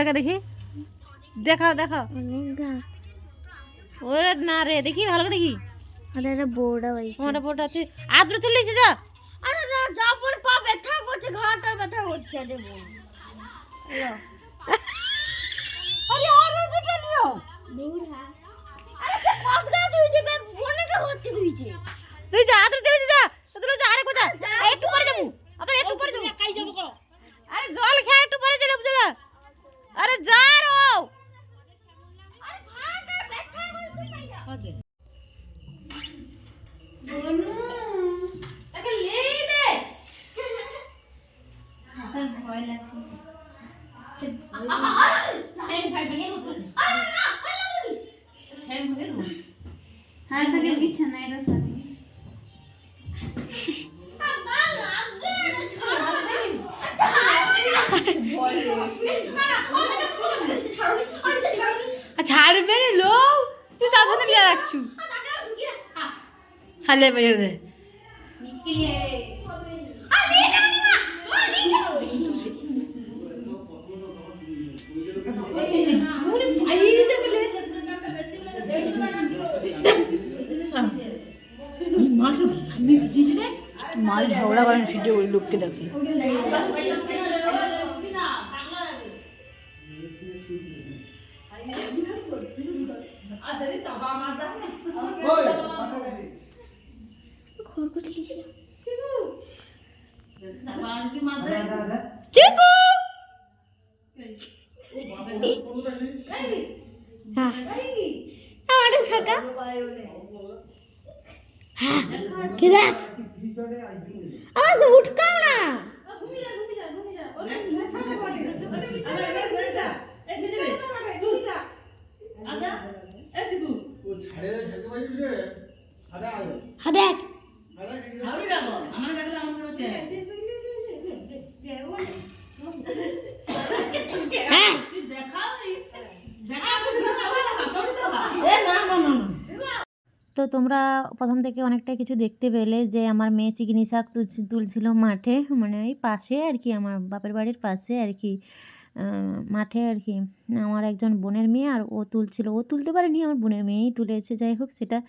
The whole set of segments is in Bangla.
হবে দেখি। দেখাও দেখাও। অনেকটা ওরে না রে দেখি ভালো করে দেখি। আরে এটা বোর্ডা ভাই আমার বোটা আছে আদ্র তুলিস যা। আরে না যাবার পা ব্যথা করছে ঘাড়টা ব্যথা করছে আরে বোন আরে আরও দুটো নিও দূরা আরে সে কতটা ধুইছে বে হচ্ছে ধুইছে। তুই যা আদ্র তুলিস যা তুই যা আরে কোথা একটু পরে যাব আবার একটু পরে যাব কাই যাব কো আরে জল খেয়ে একটু পরে চলে বুঝলা আরে যা রো আরে ঘাড়টা ব্যথা করছে বনু আরে লেই দে আমার ভয় লাগছে ফ্যান ফাই ভেঙে দেবো আরে না আরে না ফ্যান ভেঙে দেবো হাত থেকে বিছানায় রাখা বাবা লাগবে না ছাড়ো আচ্ছা ভয় লাগছে না না ওটা আরে ছাড়ো ছাড়বে রে লো তুই তার সাথে লিয়ে রাখছু হালে বের মাল ঝগড়া করেন ভিডিও ওই লোককে দেখি খরগোশ সরকার কি দেখ? আজ উঠকাও না। হা দেখ। তোমরা প্রথম থেকে অনেকটা কিছু দেখতে পেলে যে আমার মেয়ে চিকনি শাক তুলছি- তুলছিল মাঠে মানে ওই পাশে আর কি, আমার বাপের বাড়ির পাশে আর কি। মাঠে আর কি। আমার একজন বোনের মেয়ে আর ও তুলছিল। ও তুলতে পারেনি, আমার বোনের মেয়েই তুলেছে। যাই হোক, সেটা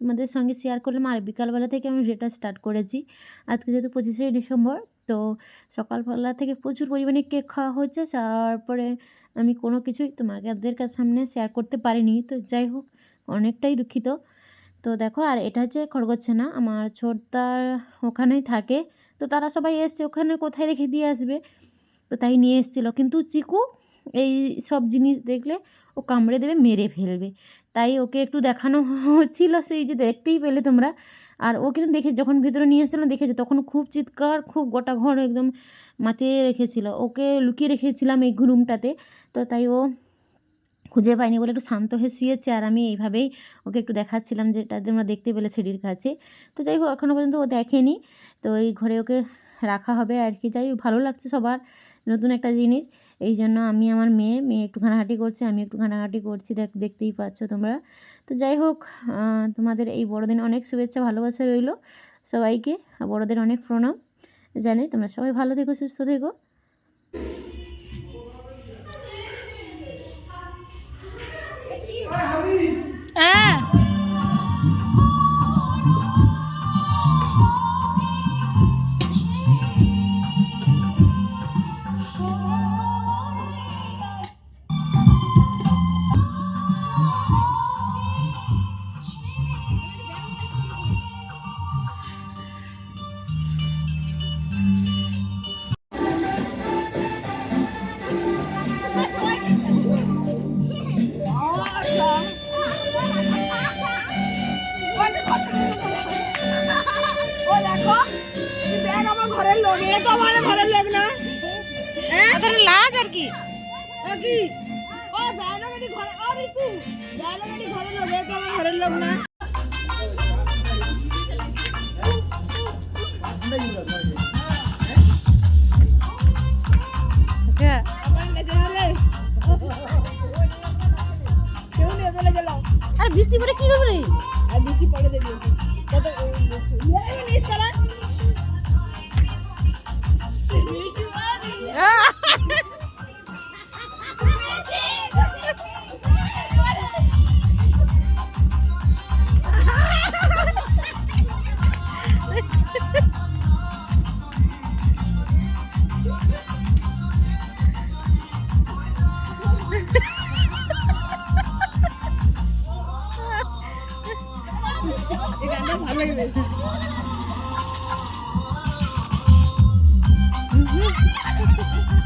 তোমাদের সঙ্গে শেয়ার করলাম। আর বিকালবেলা থেকে আমি যেটা স্টার্ট করেছি, আজকে যেহেতু পঁচিশে ডিসেম্বর, তো সকালবেলা থেকে প্রচুর পরিমাণে কেক খাওয়া হচ্ছে তারপরে আমি কোনো কিছুই তোমাদের সামনে শেয়ার করতে পারিনি। তো যাই হোক, অনেকটাই দুঃখিত। তো দেখো, আর এটা হচ্ছে খড়গোচ্ছানা আমার ছোটদার ওখানেই থাকে। তো তারা সবাই এসছে, ওখানে কোথায় রেখে দিয়ে আসবে? তো তাই নিয়ে এসেছিল। কিন্তু চিকু এই সব জিনিস দেখলে ও কামড়ে দেবে, মেরে ফেলবে। তাই ওকে একটু দেখানো হচ্ছিল, সেই যে দেখতেই পেলে তোমরা। আর ও কিন্তু দেখে, যখন ভিতরে নিয়ে এসেছিলাম দেখেছে, তখন খুব চিৎকার, খুব গোটা ঘর একদম মাতিয়ে রেখেছিল। ওকে লুকিয়ে রেখেছিলাম এই রুমটাতে তো তাই ও খুঁজে পাইনি বলে একটু শান্ত হয়ে শুয়েছে আর আমি এইভাবেই ওকে একটু দেখাচ্ছিলাম যেটা তোমরা দেখতে পেলে সিঁড়ির কাছে। তো যাই হোক এখনও পর্যন্ত ও দেখেনি। তো এই ঘরে ওকে রাখা হবে আর কি। যাই ভালো লাগছে সবার নতুন একটা জিনিস। এই জন্য আমি আমার মেয়ে মেয়ে একটু ঘানাঘাটি করছে, আমি একটু ঘানাঘাটি করছি। দেখ, দেখতেই পাচ্ছ তোমরা। তো যাই হোক তোমাদের এই বড়দিন অনেক শুভেচ্ছা, ভালোবাসা রইল সবাইকে। বড়দের অনেক প্রণাম জানি। তোমরা সবাই ভালো থেকো, সুস্থ থেকো। হ্যাঁ আমার ঘরের লোক এ তো আমার ঘরের লোক না ওদের লাজ আর কি ও কি ও ব্যাগটি ঘরে ও রিতু ব্যাগটি ঘরের লোক এ তো আমার ঘরের লোক না Thank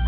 you.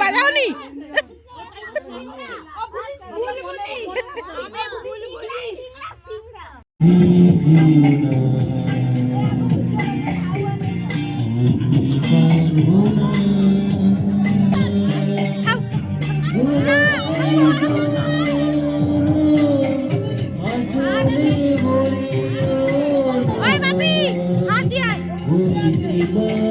বাজাওনি ওই তো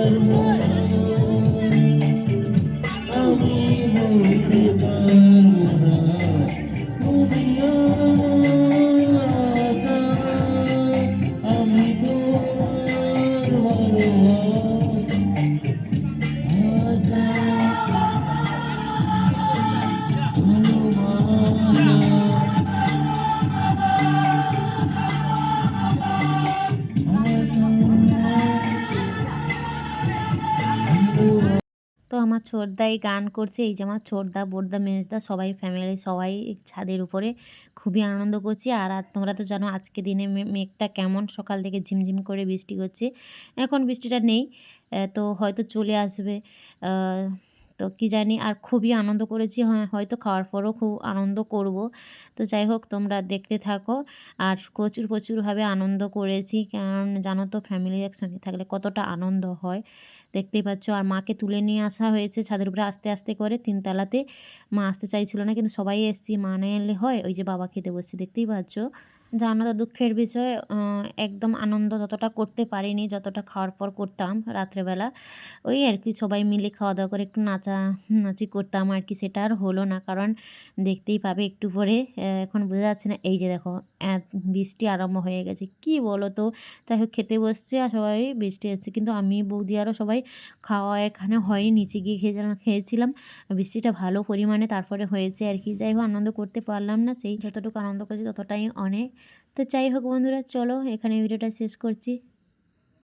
ছোটদাই গান করছে, এই যে আমার ছোটদা বোরদা মেজদা সবাই ফ্যামিলি সবাই ছাদের উপরে খুবই আনন্দ করছি। আর তোমরা তো জানো আজকে দিনে মেঘটা কেমন, সকাল থেকে ঝিমঝিম করে বৃষ্টি হচ্ছে। এখন বৃষ্টিটা নেই তো হয়তো চলে আসবে তো কি জানি। আর খুবই আনন্দ করেছি হ্যাঁ হয়তো খাওয়ার পরও খুব আনন্দ করব। তো যাই হোক, তোমরা দেখতে থাকো। আর প্রচুর, প্রচুরভাবে আনন্দ করেছি, কারণ জানো তো ফ্যামিলি একসঙ্গে থাকলে কতটা আনন্দ হয়। দেখতেই পাচ্ছ, আর মাকে তুলে নিয়ে আসা হয়েছে ছাদের উপরে আস্তে আস্তে করে। তিনতলাতে মা আসতে চাইছিল না, কিন্তু সবাই এসছি। মা না এলে হয়? ওই যে বাবা খেতে বসছে, দেখতেই পাচ্ছ। জানো তো দুঃখের বিষয় একদম আনন্দ ততটা করতে পারিনি, যতটা খাওয়ার পর করতাম রাত্রেবেলা। ওই আর কি, সবাই মিলে খাওয়া দাওয়া করে একটু নাচা, নাচি করতাম আর কি, সেটা আর হলো না। কারণ দেখতেই পাবে একটু পরে এখন বোঝা যাচ্ছে না, এই যে দেখো বৃষ্টি আরম্ভ হয়ে গেছে। কি বলো তো? যাই হোক, খেতে বসছে আর সবাই বৃষ্টি এসছে কিন্তু আমি, বৌদি আরও সবাই খাওয়া এখানে হয়নি, নিচে গিয়ে খেয়েছিলাম খেয়েছিলাম। বৃষ্টিটা ভালো পরিমাণে তারপরে হয়েছে আর কি। যাই হোক, আনন্দ করতে পারলাম না, সেই যতটুকু আনন্দ করেছি ততটাই অনেক। তো যাই হোক বন্ধুরা চলো এখানে ভিডিওটা শেষ করছি।